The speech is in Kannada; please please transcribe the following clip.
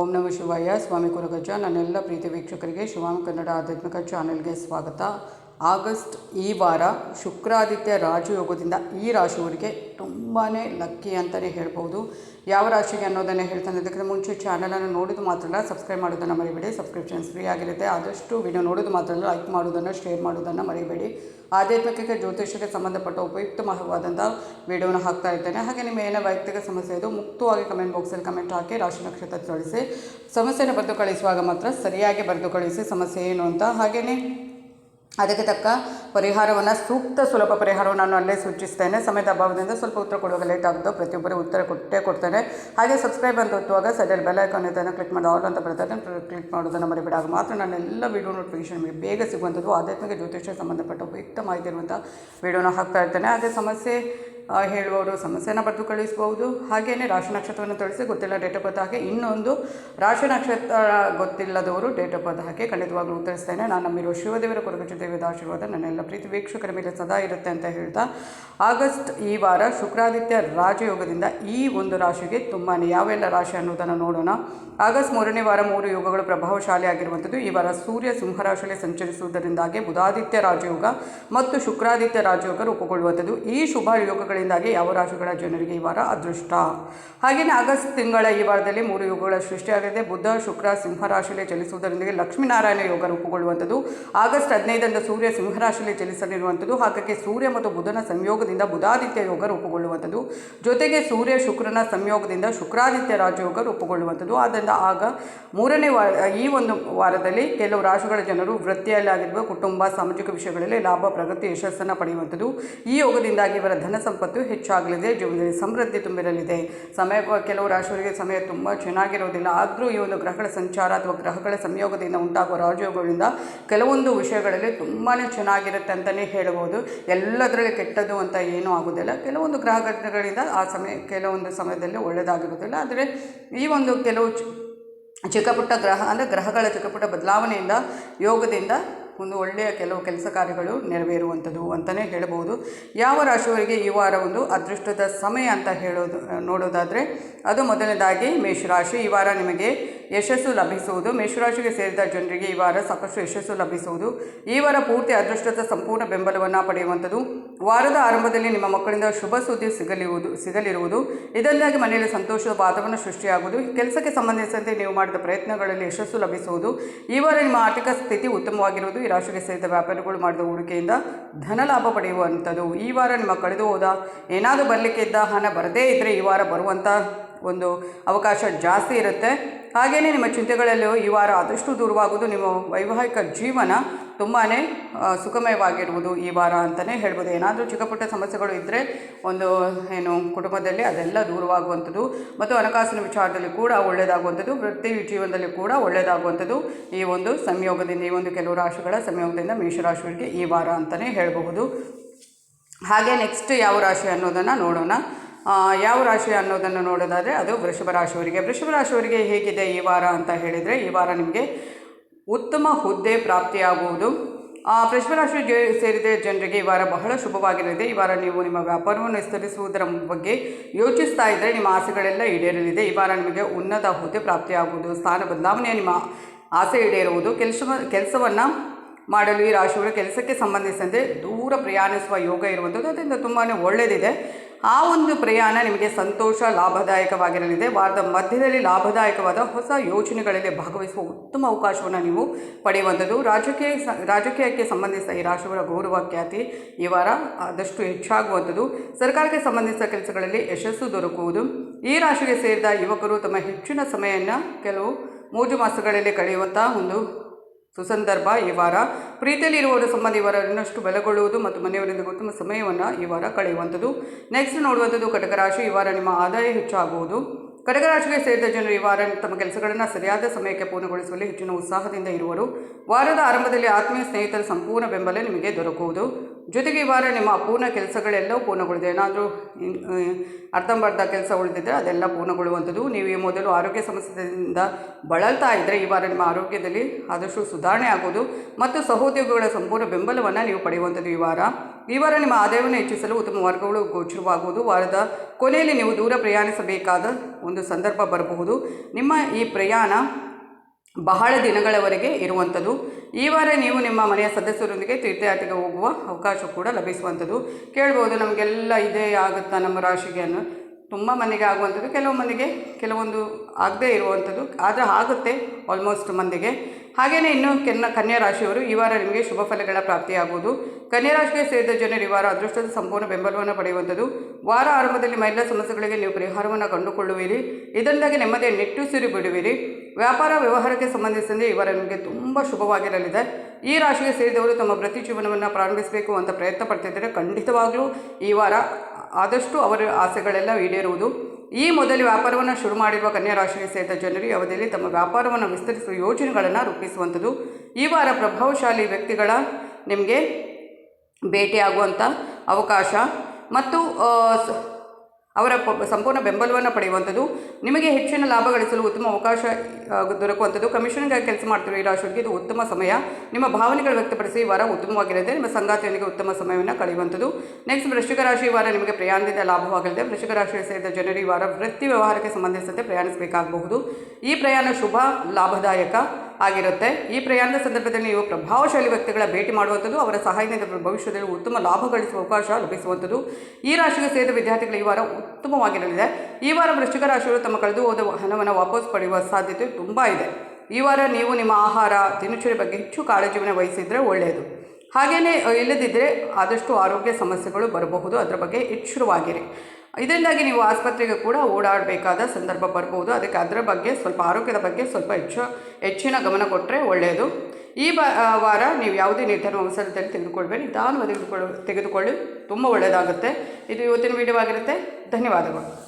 ಓಂ ನಮ ಶಿವಾಯ. ಸ್ವಾಮಿ ಕುಲಗಜ್ಜ ನನ್ನೆಲ್ಲ ಪ್ರೀತಿ ವೀಕ್ಷಕರಿಗೆ ಶಿವಾಮ್ ಕನ್ನಡ ಆಧ್ಯಾತ್ಮಿಕ ಚಾನೆಲ್ಗೆ ಸ್ವಾಗತ. ಆಗಸ್ಟ್ ಈ ವಾರ ಶುಕ್ರಾದಿತ್ಯ ರಾಜಯೋಗದಿಂದ ಈ ರಾಶಿಯವರಿಗೆ ತುಂಬಾ ಲಕ್ಕಿ ಅಂತಲೇ ಹೇಳ್ಬೋದು. ಯಾವ ರಾಶಿಗೆ ಅನ್ನೋದನ್ನು ಹೇಳ್ತಾನೆ. ಅದಕ್ಕಿಂತ ಮುಂಚೆ ಚಾನಲನ್ನು ನೋಡೋದು ಮಾತ್ರ ಅಲ್ಲ ಸಬ್ಸ್ಕ್ರೈಬ್ ಮಾಡೋದನ್ನು ಮರಿಬೇಡಿ. ಸಬ್ಸ್ಕ್ರಿಪ್ಷನ್ಸ್ ಫ್ರೀ ಆಗಿರುತ್ತೆ. ಆದಷ್ಟು ವಿಡಿಯೋ ನೋಡೋದು ಮಾತ್ರ ಲೈಕ್ ಮಾಡೋದನ್ನು ಶೇರ್ ಮಾಡೋದನ್ನು ಮರಿಬೇಡಿ. ಆಧ್ಯಾತ್ಮಿಕ ಜ್ಯೋತಿಷಕ್ಕೆ ಸಂಬಂಧಪಟ್ಟ ಉಪಯುಕ್ತವಾದಂಥ ವಿಡಿಯೋನ ಹಾಕ್ತಾ ಇರ್ತೇನೆ. ಹಾಗೆ ನಿಮ್ಮ ಏನೇ ವೈಯಕ್ತಿಕ ಸಮಸ್ಯೆ ಇದು ಮುಕ್ತವಾಗಿ ಕಮೆಂಟ್ ಬಾಕ್ಸಲ್ಲಿ ಕಮೆಂಟ್ ಹಾಕಿ, ರಾಶಿ ನಕ್ಷತ್ರ ತಿಳಿಸಿ. ಸಮಸ್ಯೆನ ಬರೆದು ಕಳಿಸುವಾಗ ಮಾತ್ರ ಸರಿಯಾಗಿ ಬರೆದು ಕಳಿಸಿ, ಸಮಸ್ಯೆ ಏನು ಅಂತ. ಹಾಗೆಯೇ ಅದಕ್ಕೆ ತಕ್ಕ ಪರಿಹಾರವನ್ನು, ಸೂಕ್ತ ಸುಲಭ ಪರಿಹಾರವನ್ನು ನಾನು ಅಲ್ಲೇ ಸೂಚಿಸ್ತೇನೆ. ಸಮಯದ ಅಭಾವದಿಂದ ಸ್ವಲ್ಪ ಉತ್ತರ ಕೊಡುವಾಗ ಲೇಟ್ ಆಗುತ್ತೋ ಪ್ರತಿಯೊಬ್ಬರು ಉತ್ತರ ಕೊಟ್ಟೇ ಕೊಡ್ತೇನೆ. ಹಾಗೆ ಸಬ್ಸ್ಕ್ರೈಬ್ ಅಂತ ಒತ್ತುವಾಗ ಸೈಡಲ್ಲಿ ಬೆಲ್ ಐಕಾನ್ ಇದನ್ನು ಕ್ಲಿಕ್ ಮಾಡಿ. ಆಲ್ ಅಂತ ಬರ್ತದೆ ಕ್ಲಿಕ್ ಮಾಡೋದನ್ನು ಮರಿಬಿಡಾಗ ಮಾತ್ರ ನಾನು ಎಲ್ಲ ವೀಡಿಯೋ ನೋಟಿಫಿಕೇಶನ್ ನಿಮಗೆ ಬೇಗ ಸಿಗುವಂಥದ್ದು. ಆಧ್ಯಾತ್ಮಿಕ ಜ್ಯೋತಿಷ್ಯ ಸಂಬಂಧಪಟ್ಟ ಉಪಯುಕ್ತ ಮಾಹಿತಿ ಇರುವಂಥ ವೀಡಿಯೋನ ಹಾಕ್ತಾ ಇರ್ತೇನೆ. ಅದೇ ಸಮಸ್ಯೆ ಹೇಳುವವರು ಸಮಸ್ಯೆನ ಬರೆದು ಕಳಿಸ್ಬೋದು ಹಾಗೆಯೇ ರಾಶಿ ನಕ್ಷತ್ರವನ್ನು ತಿಳಿಸಿ ಗೊತ್ತಿಲ್ಲ ಡೇಟ್ ಆಫ್ ಬರ್ತ್ ಹಾಗೆ ಇನ್ನೊಂದು ರಾಶಿ ನಕ್ಷತ್ರ ಗೊತ್ತಿಲ್ಲದವರು ಡೇಟ್ ಆಫ್ ಬರ್ತ್ ಹಾಕಿ ಖಂಡಿತವಾಗ್ಲೂ ಉತ್ತರಿಸ್ತೇನೆ. ನಾನು ನಮ್ಮಿರುವ ಶಿವದೇವರ ಕೊರಗಜ್ಜ ದೇವದ ಆಶೀರ್ವಾದ ನನ್ನೆಲ್ಲ ಪ್ರೀತಿ ವೀಕ್ಷಕರ ಮೇಲೆ ಸದಾ ಇರುತ್ತೆ ಅಂತ ಹೇಳ್ತಾ, ಆಗಸ್ಟ್ ಈ ವಾರ ಶುಕ್ರಾದಿತ್ಯ ರಾಜಯೋಗದಿಂದ ಈ ಒಂದು ರಾಶಿಗೆ ತುಂಬಾ ಯಾವೆಲ್ಲ ರಾಶಿ ಅನ್ನೋದನ್ನು ನೋಡೋಣ. ಆಗಸ್ಟ್ ಮೂರನೇ ವಾರ ಮೂರು ಯೋಗಗಳು ಪ್ರಭಾವಶಾಲಿ ಆಗಿರುವಂಥದ್ದು. ಈ ವಾರ ಸೂರ್ಯ ಸಿಂಹರಾಶಿಯಲ್ಲಿ ಸಂಚರಿಸುವುದರಿಂದಾಗಿ ಬುಧಾದಿತ್ಯ ರಾಜಯೋಗ ಮತ್ತು ಶುಕ್ರಾದಿತ್ಯ ರಾಜಯೋಗ ರೂಪುಗೊಳ್ಳುವಂಥದ್ದು. ಈ ಶುಭ ಯೋಗಗಳಿಂದಾಗಿ ಯಾವ ರಾಶಿಗಳ ಜನರಿಗೆ ಈ ವಾರ ಅದೃಷ್ಟ? ಹಾಗೆಯೇ ಆಗಸ್ಟ್ ತಿಂಗಳ ಈ ವಾರದಲ್ಲಿ ಮೂರು ಯೋಗಗಳ ಸೃಷ್ಟಿಯಾಗಲಿದೆ ಬುಧ, ಶುಕ್ರ ಸಿಂಹರಾಶಿಯಲ್ಲಿ ಚಲಿಸುವುದರೊಂದಿಗೆ ಲಕ್ಷ್ಮೀನಾರಾಯಣ ಯೋಗ ರೂಪುಗೊಳ್ಳುವಂಥದ್ದು. ಆಗಸ್ಟ್ ಹದಿನೈದರಿಂದ ಸೂರ್ಯ ಸಿಂಹರಾಶಿಯಲ್ಲಿ ಚಲಿಸಲಿರುವಂಥದ್ದು. ಹಾಗಾಗಿ ಸೂರ್ಯ ಮತ್ತು ಬುಧನ ಸಂಯೋಗದಿಂದ ಬುಧಾದಿತ್ಯ ಯೋಗ ರೂಪುಗೊಳ್ಳುವಂಥದ್ದು. ಜೊತೆಗೆ ಸೂರ್ಯ ಶುಕ್ರನ ಸಂಯೋಗದಿಂದ ಶುಕ್ರಾದಿತ್ಯ ರಾಜಯೋಗ ರೂಪುಗೊಳ್ಳುವಂಥದ್ದು. ಆದ್ದರಿಂದ ಆಗ ಮೂರನೇ ವಾರ ಈ ಒಂದು ವಾರದಲ್ಲಿ ಕೆಲವು ರಾಶಿಗಳ ಜನರು ವೃತ್ತಿಯಲ್ಲಿ ಆಗಿರುವ ಕುಟುಂಬ, ಸಾಮಾಜಿಕ ವಿಷಯಗಳಲ್ಲಿ ಲಾಭ, ಪ್ರಗತಿ, ಯಶಸ್ಸನ್ನು ಪಡೆಯುವಂಥದ್ದು. ಈ ಯೋಗದಿಂದಾಗಿ ಇವರ ಧನ ಸಂಪತ್ತು ಹೆಚ್ಚಾಗಲಿದೆ. ಜೀವನದಲ್ಲಿ ಸಮೃದ್ಧಿ ತುಂಬಿರಲಿದೆ. ಸಮಯ ಕೆಲವು ರಾಶಿಯವರಿಗೆ ಸಮಯ ತುಂಬ ಚೆನ್ನಾಗಿರೋದಿಲ್ಲ ಆದರೂ ಈ ಒಂದು ಗ್ರಹಗಳ ಸಂಚಾರ ಅಥವಾ ಗ್ರಹಗಳ ಸಂಯೋಗದಿಂದ ಉಂಟಾಗುವ ರಾಜಯೋಗಗಳಿಂದ ಕೆಲವೊಂದು ವಿಷಯಗಳಲ್ಲಿ ತುಂಬಾ ಚೆನ್ನಾಗಿರುತ್ತೆ ಅಂತಲೇ ಹೇಳ್ಬೋದು. ಎಲ್ಲದರಲ್ಲಿ ಕೆಟ್ಟದ್ದು ಅಂತ ಏನೂ ಆಗೋದಿಲ್ಲ ಕೆಲವೊಂದು ಗ್ರಹಗಳಿಂದ ಆ ಸಮಯ, ಕೆಲವೊಂದು ಸಮಯದಲ್ಲಿ ಒಳ್ಳೆಯದಾಗಿರೋದಿಲ್ಲ ಆದರೆ ಈ ಒಂದು ಕೆಲವು ಚಿಕ್ಕಪುಟ್ಟ ಚಿಕ್ಕ ಪುಟ್ಟ ಗ್ರಹ, ಅಂದರೆ ಗ್ರಹಗಳ ಚಿಕ್ಕ ಪುಟ್ಟ ಬದಲಾವಣೆಯಿಂದ, ಯೋಗದಿಂದ ಒಂದು ಒಳ್ಳೆಯ ಕೆಲವು ಕೆಲಸ ಕಾರ್ಯಗಳು ನೆರವೇರುವಂಥದ್ದು ಅಂತಲೇ ಹೇಳ್ಬೋದು. ಯಾವ ರಾಶಿಯವರಿಗೆ ಈ ವಾರ ಒಂದು ಅದೃಷ್ಟದ ಸಮಯ ಅಂತ ಹೇಳೋದು, ನೋಡೋದಾದರೆ ಅದು ಮೊದಲನೇದಾಗಿ ಮೇಷರಾಶಿ. ಈ ವಾರ ನಿಮಗೆ ಯಶಸ್ಸು ಲಭಿಸುವುದು. ಮೇಷರಾಶಿಗೆ ಸೇರಿದ ಜನರಿಗೆ ಈ ವಾರ ಸಾಕಷ್ಟು ಯಶಸ್ಸು ಲಭಿಸುವುದು. ಈ ವಾರ ಪೂರ್ತಿ ಅದೃಷ್ಟದ ಸಂಪೂರ್ಣ ಬೆಂಬಲವನ್ನು ಪಡೆಯುವಂಥದ್ದು. ವಾರದ ಆರಂಭದಲ್ಲಿ ನಿಮ್ಮ ಮಕ್ಕಳಿಂದ ಶುಭ ಸುದ್ದಿ ಸಿಗಲಿರುವುದು ಸಿಗಲಿರುವುದು. ಇದರಿಂದಾಗಿ ಮನೆಯಲ್ಲಿ ಸಂತೋಷದ ವಾತಾವರಣ ಸೃಷ್ಟಿಯಾಗುವುದು. ಕೆಲಸಕ್ಕೆ ಸಂಬಂಧಿಸಿದಂತೆ ನೀವು ಮಾಡಿದ ಪ್ರಯತ್ನಗಳಲ್ಲಿ ಯಶಸ್ಸು ಲಭಿಸುವುದು. ಈ ವಾರ ನಿಮ್ಮ ಆರ್ಥಿಕ ಸ್ಥಿತಿ ಉತ್ತಮವಾಗಿರುವುದು. ಈ ರಾಶಿಗೆ ಸೇರಿದ ವ್ಯಾಪಾರಿಗಳು ಮಾಡಿದ ಹೂಡಿಕೆಯಿಂದ ಧನ ಲಾಭ ಪಡೆಯುವಂಥದ್ದು. ಈ ವಾರ ನಿಮ್ಮ ಕಳೆದು ಹೋದ ಏನಾದರೂ ಬರಲಿಕ್ಕೆ ಇದ್ದ ಹಣ ಬರದೇ ಇದ್ದರೆ ಈ ವಾರ ಬರುವಂಥ ಒಂದು ಅವಕಾಶ ಜಾಸ್ತಿ ಇರುತ್ತೆ. ಹಾಗೆಯೇ ನಿಮ್ಮ ಚಿಂತೆಗಳಲ್ಲೂ ಈ ವಾರ ಆದಷ್ಟು ದೂರವಾಗುವುದು ನಿಮ್ಮ ವೈವಾಹಿಕ ಜೀವನ ತುಂಬಾ ಸುಖಮಯವಾಗಿರುವುದು ಈ ವಾರ ಅಂತಲೇ ಹೇಳ್ಬೋದು. ಏನಾದರೂ ಚಿಕ್ಕ ಪುಟ್ಟ ಸಮಸ್ಯೆಗಳು ಇದ್ದರೆ ಒಂದು, ಏನು, ಕುಟುಂಬದಲ್ಲಿ ಅದೆಲ್ಲ ದೂರವಾಗುವಂಥದ್ದು ಮತ್ತು ಹಣಕಾಸಿನ ವಿಚಾರದಲ್ಲಿ ಕೂಡ ಒಳ್ಳೆಯದಾಗುವಂಥದ್ದು ವೃತ್ತಿ ಜೀವನದಲ್ಲಿ ಕೂಡ ಒಳ್ಳೆಯದಾಗುವಂಥದ್ದು ಈ ಒಂದು ಸಂಯೋಗದಿಂದ, ಈ ಒಂದು ಕೆಲವು ರಾಶಿಗಳ ಸಂಯೋಗದಿಂದ ಮೇಷರಾಶಿಗಳಿಗೆ ಈ ವಾರ ಅಂತಲೇ ಹೇಳಬಹುದು. ಹಾಗೆ ನೆಕ್ಸ್ಟ್ ಯಾವ ರಾಶಿ ಅನ್ನೋದನ್ನು ನೋಡೋಣ. ಯಾವ ರಾಶಿ ಅನ್ನೋದನ್ನು ನೋಡೋದಾದರೆ ಅದು ವೃಷಭ ರಾಶಿಯವರಿಗೆ. ವೃಷಭ ರಾಶಿಯವರಿಗೆ ಹೇಗಿದೆ ಈ ವಾರ ಅಂತ ಹೇಳಿದರೆ, ಈ ವಾರ ನಿಮಗೆ ಉತ್ತಮ ಹುದ್ದೆ ಪ್ರಾಪ್ತಿಯಾಗುವುದು. ವೃಷಭ ರಾಶಿ ಸೇರಿದ ಜನರಿಗೆ ಈ ವಾರ ಬಹಳ ಶುಭವಾಗಿರಲಿದೆ. ಈ ವಾರ ನೀವು ನಿಮ್ಮ ವ್ಯಾಪಾರವನ್ನು ವಿಸ್ತರಿಸುವುದರ ಬಗ್ಗೆ ಯೋಚಿಸ್ತಾ ಇದ್ದರೆ ನಿಮ್ಮ ಆಸೆಗಳೆಲ್ಲ ಈಡೇರಲಿದೆ. ಈ ವಾರ ನಿಮಗೆ ಉನ್ನತ ಹುದ್ದೆ ಪ್ರಾಪ್ತಿಯಾಗುವುದು, ಸ್ಥಾನ ಬದಲಾವಣೆಯ ನಿಮ್ಮ ಆಸೆ ಈಡೇರುವುದು. ಕೆಲಸ ಕೆಲಸವನ್ನು ಮಾಡಲು ಈ ರಾಶಿಯವರು ಕೆಲಸಕ್ಕೆ ಸಂಬಂಧಿಸಿದಂತೆ ದೂರ ಪ್ರಯಾಣಿಸುವ ಯೋಗ ಇರುವಂಥದ್ದು, ಅದರಿಂದ ತುಂಬಾ ಒಳ್ಳೆಯದಿದೆ ಆ ಒಂದು ಪ್ರಯಾಣ ನಿಮಗೆ ಸಂತೋಷ, ಲಾಭದಾಯಕವಾಗಿರಲಿದೆ. ವಾರದ ಮಧ್ಯದಲ್ಲಿ ಲಾಭದಾಯಕವಾದ ಹೊಸ ಯೋಜನೆಗಳಲ್ಲಿ ಭಾಗವಹಿಸುವ ಉತ್ತಮ ಅವಕಾಶವನ್ನು ನೀವು ಪಡೆಯುವಂಥದ್ದು. ರಾಜಕೀಯ ರಾಜಕೀಯಕ್ಕೆ ಸಂಬಂಧಿಸಿದ ಈ ರಾಶಿಗಳ ಗೌರವ, ಖ್ಯಾತಿ ಈ ವಾರ ಆದಷ್ಟು ಹೆಚ್ಚಾಗುವಂಥದ್ದು. ಸರ್ಕಾರಕ್ಕೆ ಸಂಬಂಧಿಸಿದ ಕೆಲಸಗಳಲ್ಲಿ ಯಶಸ್ಸು ದೊರಕುವುದು. ಈ ರಾಶಿಗೆ ಸೇರಿದ ಯುವಕರು ತಮ್ಮ ಹೆಚ್ಚಿನ ಸಮಯವನ್ನು ಕೆಲವು ಮೋಜು ಮಾಸಗಳಲ್ಲಿ ಕಳೆಯುವಂಥ ಒಂದು ಸುಸಂದರ್ಭ ಈ ವಾರ. ಪ್ರೀತಿಯಲ್ಲಿ ಇರುವವರ ಸಂಬಂಧ ಈ ವಾರ ಇನ್ನಷ್ಟು ಬಲಗೊಳ್ಳುವುದು ಮತ್ತು ಮನೆಯವರಿಂದ ಉತ್ತಮ ಸಮಯವನ್ನು ಈ ವಾರ ಕಳೆಯುವಂಥದ್ದು. ನೆಕ್ಸ್ಟ್ ನೋಡುವಂಥದ್ದು ಕಟಕ ರಾಶಿ ಈ ವಾರ ನಿಮ್ಮ ಆದಾಯ ಹೆಚ್ಚಾಗುವುದು. ಕಟಕ ರಾಶಿಗೆ ಸೇರಿದ ಜನರು ಈ ವಾರ ತಮ್ಮ ಕೆಲಸಗಳನ್ನು ಸರಿಯಾದ ಸಮಯಕ್ಕೆ ಪೂರ್ಣಗೊಳಿಸುವಲ್ಲಿ ಹೆಚ್ಚಿನ ಉತ್ಸಾಹದಿಂದ ಇರುವರು. ವಾರದ ಆರಂಭದಲ್ಲಿ ಆತ್ಮೀಯ ಸ್ನೇಹಿತರ ಸಂಪೂರ್ಣ ಬೆಂಬಲ ನಿಮಗೆ ದೊರಕುವುದು. ಜೊತೆಗೆ ಈ ವಾರ ನಿಮ್ಮ ಅಪೂರ್ಣ ಕೆಲಸಗಳೆಲ್ಲವೂ ಪೂರ್ಣಗೊಳ್ಳಿದೆ ಏನಾದರೂ ಅರ್ಧಂಬರ್ಧ ಕೆಲಸ ಉಳಿದಿದ್ದರೆ ಅದೆಲ್ಲ ಪೂರ್ಣಗೊಳ್ಳುವಂಥದ್ದು. ನೀವು ಈ ಮೊದಲು ಆರೋಗ್ಯ ಸಮಸ್ಯೆಯಿಂದ ಬಳಲ್ತಾ ಇದ್ದರೆ ಈ ವಾರ ನಿಮ್ಮ ಆರೋಗ್ಯದಲ್ಲಿ ಆದಷ್ಟು ಸುಧಾರಣೆ ಆಗೋದು. ಮತ್ತು ಸಹೋದ್ಯೋಗಿಗಳ ಸಂಪೂರ್ಣ ಬೆಂಬಲವನ್ನು ನೀವು ಪಡೆಯುವಂಥದ್ದು ಈ ವಾರ. ಈ ವಾರ ನಿಮ್ಮ ಆದಾಯವನ್ನು ಹೆಚ್ಚಿಸಲು ಉತ್ತಮ ಮಾರ್ಗಗಳು ಗೋಚರವಾಗುವುದು. ವಾರದ ಕೊನೆಯಲ್ಲಿ ನೀವು ದೂರ ಪ್ರಯಾಣಿಸಬೇಕಾದ ಒಂದು ಸಂದರ್ಭ ಬರಬಹುದು. ನಿಮ್ಮ ಈ ಪ್ರಯಾಣ ಬಹಳ ದಿನಗಳವರೆಗೆ ಇರುವಂಥದ್ದು. ಈ ವಾರ ನೀವು ನಿಮ್ಮ ಮನೆಯ ಸದಸ್ಯರೊಂದಿಗೆ ತೀರ್ಥಯಾತ್ರೆಗೆ ಹೋಗುವ ಅವಕಾಶ ಕೂಡ ಲಭಿಸುವಂಥದ್ದು. ಕೇಳ್ಬೋದು, ನಮಗೆಲ್ಲ ಇದೇ ಆಗುತ್ತಾ ನಮ್ಮ ರಾಶಿಗೆ ಅನ್ನು ತುಂಬ ಮಂದಿಗೆ ಆಗುವಂಥದ್ದು. ಕೆಲವು ಮಂದಿಗೆ ಕೆಲವೊಂದು ಆಗದೇ ಇರುವಂಥದ್ದು. ಆದರೆ ಆಗುತ್ತೆ ಆಲ್ಮೋಸ್ಟ್ ಮಂದಿಗೆ. ಹಾಗೆಯೇ ಇನ್ನು ಕೆನ್ನ ಕನ್ಯಾ ರಾಶಿಯವರು ಈ ವಾರ ನಿಮಗೆ ಶುಭ ಫಲಗಳ ಪ್ರಾಪ್ತಿಯಾಗುವುದು. ಕನ್ಯಾ ರಾಶಿಗೆ ಸೇರಿದ ಜನರು ಈ ವಾರ ಅದೃಷ್ಟದ ಸಂಪೂರ್ಣ ಬೆಂಬಲವನ್ನು ಪಡೆಯುವಂಥದ್ದು. ವಾರ ಆರಂಭದಲ್ಲಿ ಮಹಿಳಾ ಸಮಸ್ಯೆಗಳಿಗೆ ನೀವು ಪರಿಹಾರವನ್ನು ಕಂಡುಕೊಳ್ಳುವಿರಿ. ಇದರಿಂದಾಗಿ ನೆಮ್ಮದಿಯ ನೆಟ್ಟುಸಿರಿ ಬಿಡುವಿರಿ. ವ್ಯಾಪಾರ ವ್ಯವಹಾರಕ್ಕೆ ಸಂಬಂಧಿಸಿದಂತೆ ಈ ವಾರ ನಿಮಗೆ ತುಂಬ ಶುಭವಾಗಿರಲಿದೆ. ಈ ರಾಶಿಗೆ ಸೇರಿದವರು ತಮ್ಮ ವೃತ್ತಿ ಜೀವನವನ್ನು ಪ್ರಾರಂಭಿಸಬೇಕು ಅಂತ ಪ್ರಯತ್ನ ಪಡ್ತಿದ್ದರೆ ಖಂಡಿತವಾಗಲೂ ಈ ವಾರ ಆದಷ್ಟು ಅವರ ಆಸೆಗಳೆಲ್ಲ ಈಡೇರುವುದು. ಈ ಮೊದಲು ವ್ಯಾಪಾರವನ್ನು ಶುರು ಮಾಡಿರುವ ಕನ್ಯಾ ರಾಶಿಗೆ ಸೇರಿದ ಜನರು ಅವಧಿಯಲ್ಲಿ ತಮ್ಮ ವ್ಯಾಪಾರವನ್ನು ವಿಸ್ತರಿಸುವ ಯೋಜನೆಗಳನ್ನು ರೂಪಿಸುವಂಥದ್ದು. ಈ ವಾರ ಪ್ರಭಾವಶಾಲಿ ವ್ಯಕ್ತಿಗಳ ನಿಮಗೆ ಭೇಟಿಯಾಗುವಂಥ ಅವಕಾಶ. ಮತ್ತು ಅವರ ಸಂಪೂರ್ಣ ಬೆಂಬಲವನ್ನು ಪಡೆಯುವಂಥದ್ದು. ನಿಮಗೆ ಹೆಚ್ಚಿನ ಲಾಭ ಗಳಿಸಲು ಉತ್ತಮ ಅವಕಾಶ ದೊರಕುವಂಥದ್ದು. ಕಮಿಷನ್ಗಾಗಿ ಕೆಲಸ ಮಾಡ್ತಿರೋ ಈ ಇದು ಉತ್ತಮ ಸಮಯ. ನಿಮ್ಮ ಭಾವನೆಗಳು ವ್ಯಕ್ತಪಡಿಸಿ ವಾರ ಉತ್ತಮವಾಗಿರುತ್ತೆ ನಿಮ್ಮ ಸಂಗಾತಿಯೊಂದಿಗೆ ಉತ್ತಮ ಸಮಯವನ್ನು ಕಳೆಯುವಂಥದ್ದು. ನೆಕ್ಸ್ಟ್ ವೃಶ್ಚಿಕ ರಾಶಿ ವಾರ ನಿಮಗೆ ಪ್ರಯಾಣದಿಂದ ಲಾಭವಾಗಲಿದೆ. ವೃಶ್ಚಿಕ ರಾಶಿಯ ಸೇರಿದ ಜನರು ವಾರ ವೃತ್ತಿ ವ್ಯವಹಾರಕ್ಕೆ ಸಂಬಂಧಿಸಿದಂತೆ ಪ್ರಯಾಣಿಸಬೇಕಾಗಬಹುದು. ಈ ಪ್ರಯಾಣ ಶುಭ, ಲಾಭದಾಯಕ. ಆಗಿರುತ್ತೆ. ಈ ಪ್ರಯಾಣದ ಸಂದರ್ಭದಲ್ಲಿ ನೀವು ಪ್ರಭಾವಶಾಲಿ ವ್ಯಕ್ತಿಗಳ ಭೇಟಿ ಮಾಡುವಂಥದ್ದು, ಅವರ ಸಹಾಯದಿಂದ ಭವಿಷ್ಯದಲ್ಲಿ ಉತ್ತಮ ಲಾಭ ಗಳಿಸುವ ಅವಕಾಶ ಲಭಿಸುವಂಥದ್ದು. ಈ ರಾಶಿಗೆ ಸೇರಿದ ವಿದ್ಯಾರ್ಥಿಗಳು ಈ ವಾರ ಉತ್ತಮವಾಗಿರಲಿದೆ. ಈ ವಾರ ವೃಶ್ಚಿಕ ರಾಶಿಗಳು ತಮ್ಮ ಕಳೆದು ಹೋದ ಹಣವನ್ನು ವಾಪಸ್ ಪಡೆಯುವ ಸಾಧ್ಯತೆ ತುಂಬ ಇದೆ. ಈ ವಾರ ನೀವು ನಿಮ್ಮ ಆಹಾರ, ದಿನಚರಿ ಬಗ್ಗೆ ಹೆಚ್ಚು ಕಾಳಜಿಯನ್ನು ವಹಿಸಿದರೆ ಒಳ್ಳೆಯದು. ಹಾಗೆಯೇ ಇಲ್ಲದಿದ್ದರೆ ಆದಷ್ಟು ಆರೋಗ್ಯ ಸಮಸ್ಯೆಗಳು ಬರಬಹುದು. ಅದರ ಬಗ್ಗೆ ಎಚ್ಚರವಾಗಿರಿ. ಇದರಿಂದಾಗಿ ನೀವು ಆಸ್ಪತ್ರೆಗೆ ಕೂಡ ಓಡಾಡಬೇಕಾದ ಸಂದರ್ಭ ಬರ್ಬೋದು. ಅದಕ್ಕೆ ಅದರ ಬಗ್ಗೆ ಸ್ವಲ್ಪ ಆರೋಗ್ಯದ ಬಗ್ಗೆ ಸ್ವಲ್ಪ ಹೆಚ್ಚು ಹೆಚ್ಚಿನ ಗಮನ ಕೊಟ್ಟರೆ ಒಳ್ಳೆಯದು ಈ ಬ ವಾರ ನೀವು ಯಾವುದೇ ನಿರ್ಧಾರ ಅವಸರದಲ್ಲಿ ತೆಗೆದುಕೊಳ್ಬೇಡಿ. ನಿಧಾನವಾಗಿ ತೆಗೆದುಕೊಳ್ಳು ತುಂಬ ಒಳ್ಳೆಯದಾಗುತ್ತೆ ಇದು ಇವತ್ತಿನ ವಿಡಿಯೋ ಆಗಿರುತ್ತೆ. ಧನ್ಯವಾದಗಳು.